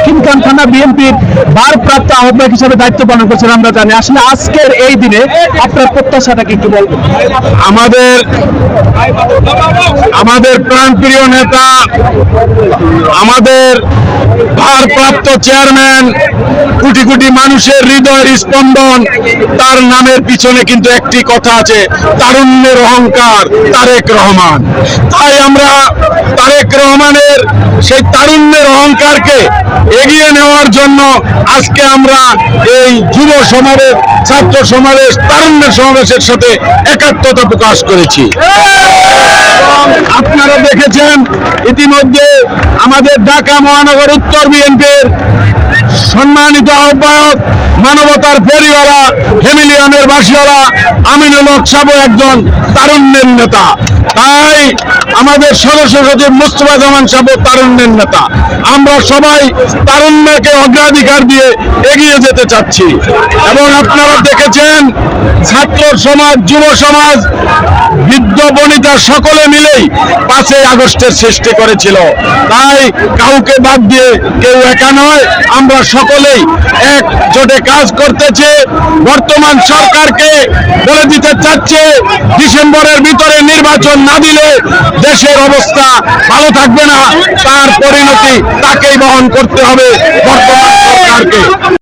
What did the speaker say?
দক্ষিণখান থানা বিএনপির ভারপ্রাপ্ত আহ্বায়ক হিসেবে দায়িত্ব পালন করছেন, আমরা জানি। আসলে আজকের এই দিনে আপনার প্রত্যাশাটা কি একটু বলবেন? আমাদের আমাদের প্রাণপ্রিয় নেতা, আমাদের ভারপ্রাপ্ত চেয়ারম্যান, কোটি কোটি মানুষের হৃদয়ের স্পন্দন, তার নামের পিছনে কিন্তু একটি কথা আছে, তারুণ্যের অহংকার, তারেক রহমান। তাই আমরা রহমানের সেই তারুণ্যের অহংকারকে এগিয়ে নেওয়ার জন্য আজকে আমরা এই যুব সমাবেশ, ছাত্র সমাবেশ তারুণ্যের সমাবেশের সাথে একাত্মতা প্রকাশ করেছি। আপনারা দেখেছেন ইতিমধ্যে আমাদের ঢাকা মহানগর উত্তর বিএনপির সম্মানিত আহ্বায়ক মানবতার পরিবারা হেমিলিয়নের বাসিওয়ালা আমিনুল সাহেব একজন তারুণ্যের নেতা। তাই আমাদের সদস্য সচিব মুস্তফা জামান সাহেব তারুণ্যের নেতা। আমরা সবাই তারুণ্যকে অগ্রাধিকার দিয়ে এগিয়ে যেতে চাচ্ছি। এবং আপনারা দেখেছেন, ছাত্র সমাজ, যুব সমাজ, বৃদ্ধ, বনিতা সকলে মিলেই পাঁচই আগস্টের সৃষ্টি করেছিল। তাই কাউকে বাদ দিয়ে কেউ একা নয়, আমরা সকলেই একজোটে কাজ করতেছে, বর্তমান সরকারকে বলে দিতে চাচ্ছে, ডিসেম্বরের ভিতরে নির্বাচন না দিলে দেশের অবস্থা ভালো থাকবে না, তার পরিণতি তাকেই বহন করতে হবে বর্তমান সরকারকে।